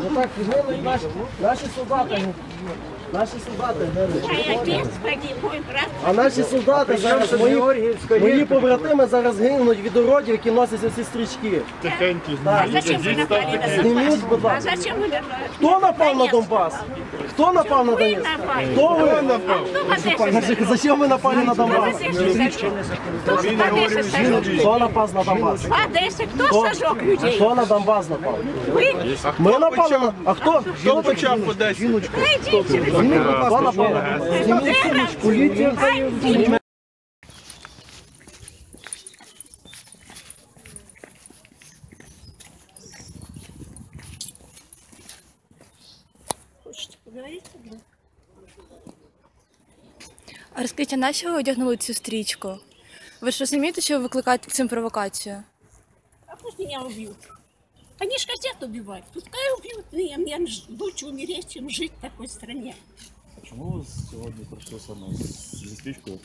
Ну так, гинуть наші, солдати. Наші солдати. А отец погиб, мой брат. А наші солдати зараз, мої, мої побратими зараз гинуть від уродів, які носять ці стрічки. А зачем вы напали на Зніміть, Донбасс? будь А ласка. зачем вы напали? Хто напав на Донбас? Хто напав на Вы Донецьк? напали. Хто ви? А кто в Одессе? Скажи, Зачем ви напали на Кто в Донбас? Одессе сожег? Кто в Одессе сожег? Хто напав на Донбас? В Одессе кто сожег людей? Хто на Донбас напав? Вы? Ми напали на... А хто? Хто почав подати? Найдите. Хто напав на Донбас? Поліція. А розкажіть, а нащо ви одягнули цю стрічку? Ви ж розумієте, що ви викликаєте цим провокацію? А пусть меня убьют. Они ж хотят убивать. Пускай убьют меня. Мне ж лучше умереть, чем жить в такой стране. Чому ви сьогодні прийшли саме з- зі стрічкою?